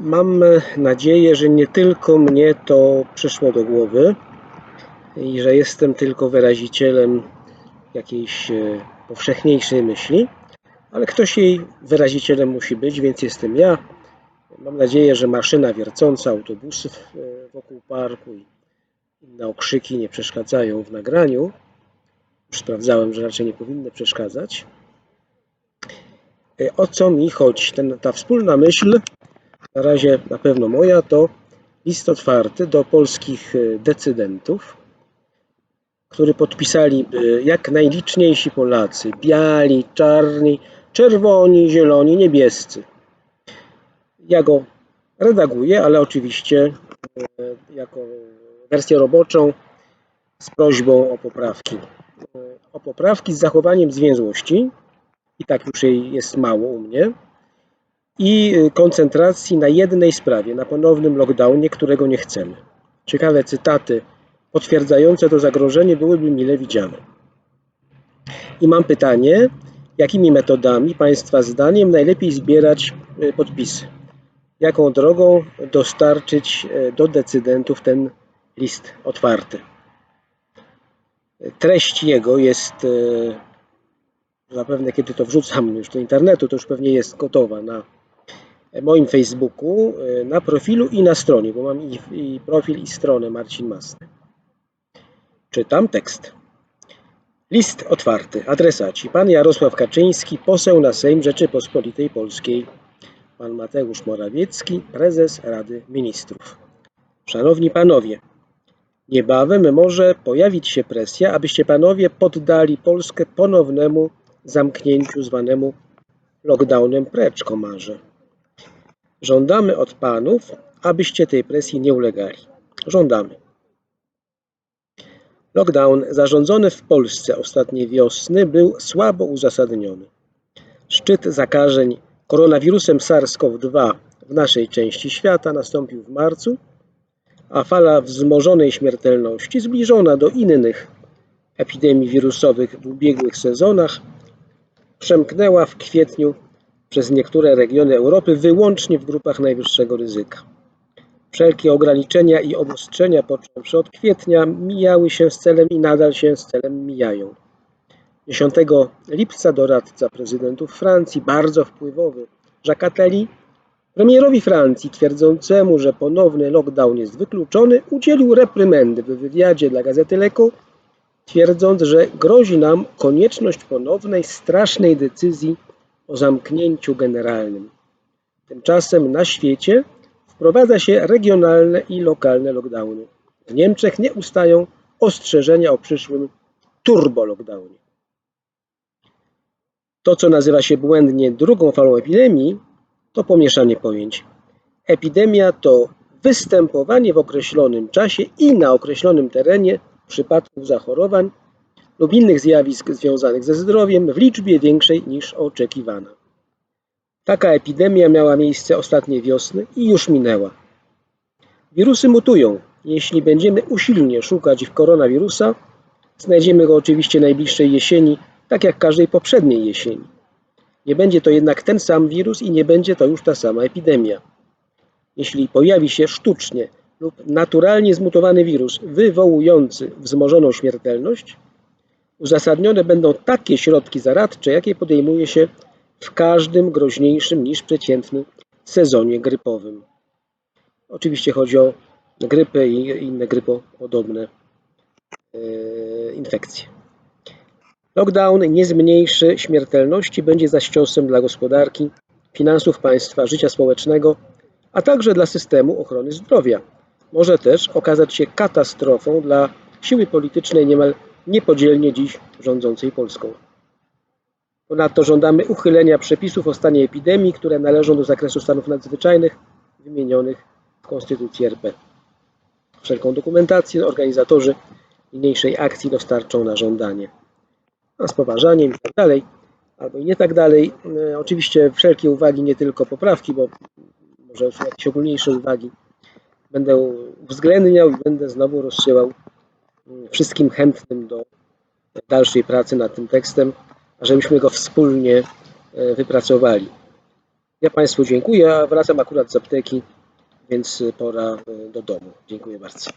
Mam nadzieję, że nie tylko mnie to przyszło do głowy i że jestem tylko wyrazicielem jakiejś e, powszechniejszej myśli, ale ktoś jej wyrazicielem musi być, więc jestem ja. Mam nadzieję, że maszyna wiercąca, autobusy e, wokół parku i inne okrzyki nie przeszkadzają w nagraniu. Już sprawdzałem, że raczej nie powinny przeszkadzać. E, O co mi chodzi? Ten, ta wspólna myśl, na razie na pewno moja, to list otwarty do polskich e, decydentów, który podpisali e, jak najliczniejsi Polacy. Biali, czarni, czerwoni, zieloni, niebiescy. Ja go redaguję, ale oczywiście e, jako wersję roboczą z prośbą o poprawki. O poprawki z zachowaniem zwięzłości, i tak już jej jest mało u mnie, i e, koncentracji na jednej sprawie, na ponownym lockdownie, którego nie chcemy. Ciekawe cytaty potwierdzające to zagrożenie byłyby mile widziane. I mam pytanie, jakimi metodami Państwa zdaniem najlepiej zbierać e, podpisy? Jaką drogą dostarczyć e, do decydentów ten list otwarty? Treść jego jest, zapewne kiedy to wrzucam już do internetu, to już pewnie jest gotowa na moim Facebooku, e, na profilu i na stronie, bo mam i, i profil i stronę Marcin Masny. Czytam tekst. List otwarty. Adresaci. Pan Jarosław Kaczyński, poseł na Sejm Rzeczypospolitej Polskiej. Pan Mateusz Morawiecki, prezes Rady Ministrów. Szanowni panowie, niebawem może pojawić się presja, abyście panowie poddali Polskę ponownemu zamknięciu zwanemu lockdownem precz komarze. Żądamy od panów, abyście tej presji nie ulegali. Żądamy. Lockdown zarządzony w Polsce ostatniej wiosny był słabo uzasadniony. Szczyt zakażeń koronawirusem SARS-CoV-2 w naszej części świata nastąpił w marcu, a fala wzmożonej śmiertelności zbliżona do innych epidemii wirusowych w ubiegłych sezonach przemknęła w kwietniu przez niektóre regiony Europy wyłącznie w grupach najwyższego ryzyka. Wszelkie ograniczenia i obostrzenia począwszy od kwietnia mijały się z celem i nadal się z celem mijają. 10 lipca doradca prezydentów Francji, bardzo wpływowy Jacques Attali, premierowi Francji twierdzącemu, że ponowny lockdown jest wykluczony, udzielił reprymendy w wywiadzie dla gazety L'Echo, twierdząc, że grozi nam konieczność ponownej strasznej decyzji o zamknięciu generalnym. Tymczasem na świecie wprowadza się regionalne i lokalne lockdowny. W Niemczech nie ustają ostrzeżenia o przyszłym turbo lockdownie. To, co nazywa się błędnie drugą falą epidemii, to pomieszanie pojęć. Epidemia to występowanie w określonym czasie i na określonym terenie przypadków zachorowań lub innych zjawisk związanych ze zdrowiem w liczbie większej niż oczekiwana. Taka epidemia miała miejsce ostatniej wiosny i już minęła. Wirusy mutują. Jeśli będziemy usilnie szukać w koronawirusa, znajdziemy go oczywiście najbliższej jesieni, tak jak każdej poprzedniej jesieni. Nie będzie to jednak ten sam wirus i nie będzie to już ta sama epidemia. Jeśli pojawi się sztucznie lub naturalnie zmutowany wirus wywołujący wzmożoną śmiertelność, uzasadnione będą takie środki zaradcze, jakie podejmuje się w każdym groźniejszym niż przeciętny sezonie grypowym. Oczywiście chodzi o grypę i inne grypopodobne e, infekcje. Lockdown nie zmniejszy śmiertelności, będzie zaś ciosem dla gospodarki, finansów państwa, życia społecznego, a także dla systemu ochrony zdrowia. Może też okazać się katastrofą dla siły politycznej niemal niepodzielnie dziś rządzącej Polską. Ponadto żądamy uchylenia przepisów o stanie epidemii, które należą do zakresu stanów nadzwyczajnych wymienionych w Konstytucji RP. Wszelką dokumentację organizatorzy niniejszej akcji dostarczą na żądanie. A z poważaniem i tak dalej, albo i nie tak dalej. E, Oczywiście wszelkie uwagi, nie tylko poprawki, bo może są jakieś ogólniejsze uwagi, będę uwzględniał i będę znowu rozsyłał wszystkim chętnym do dalszej pracy nad tym tekstem, żebyśmy go wspólnie e, wypracowali. Ja Państwu dziękuję, a wracam akurat z apteki, więc pora y, do domu. Dziękuję bardzo.